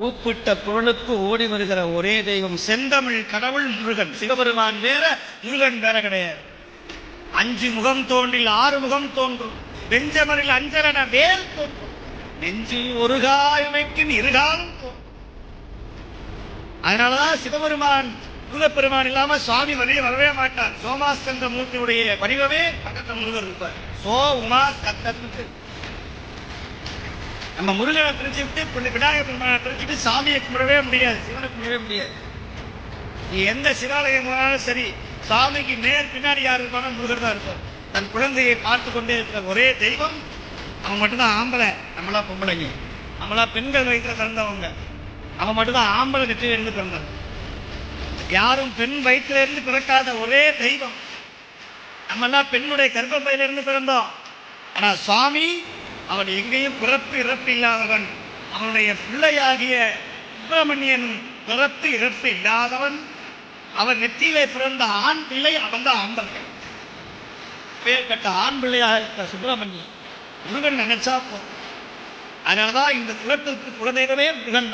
கூப்பிட்ட புகழுக்கு ஓடி வருகிற ஒரே தெய்வம் செந்தமிழ் கடவுள் முருகன். சிவபெருமான் வேற முருகன் வேற கிடையாது. அஞ்சு முகம் தோன்றில் ஆறு முகம் தோன்றும். வெஞ்சமரில் அஞ்சலன வேல் தோன்றும். நெஞ்சில் ஒரு காயமைக்கும் இருகாலும் தோன்றும். அதனாலதான் சிவபெருமான் முருகப்பெருமான் இல்லாம சுவாமி வெளியே வரவே மாட்டார். சோமாஸ்கந்த மூர்த்தியுடைய வடிவமே பக்கத்துல முருகர் இருப்பார். சோ உமா ஸ்கந்தத்துக்கு நம்ம முருகனை பிரிச்சு விட்டு பிள்ளை விநாயகர் பெருமானை பிரிச்சுட்டு சாமியை கும்பிடவே முடியாது சிவனை கும்பிடவே முடியாது. நீ எந்த சிவாலயம் போனாலும் சரி சாமிக்கு நேர் பின்னாடி யார் இருப்பாங்க முருகர் தான் இருப்பார். தன் குழந்தையை பார்த்து கொண்டே இருக்கிற ஒரே தெய்வம் அவன் மட்டும்தான் ஆம்பளை நம்மளா பொம்பளைங்க. நம்மளா பெண்கள் வயிற்றில் பிறந்தவங்க. அவன் மட்டும்தான் ஆம்பளை நெற்றில இருந்து பிறந்தவன். யாரும் பெண் வயிற்றிலிருந்து பிறக்காத ஒரே தெய்வம். நம்மெல்லாம் பெண்ணுடைய கர்ப்பப்பையிலிருந்து பிறந்தோம். ஆனால் சுவாமி அவன் எங்கேயும் பிறப்பு இறப்பு இல்லாதவன். அவனுடைய பிள்ளையாகிய சுப்பிரமணியன் பிறப்பு இறப்பு இல்லாதவன். அவன் நெற்றியிலே பிறந்த ஆண் பிள்ளை அவன் தான் ஆண்டவன். பேர் கட்ட ஆண் பிள்ளையாக இருக்க சுப்பிரமணியன் முருகன் நினைச்சா போதும். அதனாலதான் இந்த குலத்திற்கு குலதெய்வமே முருகன்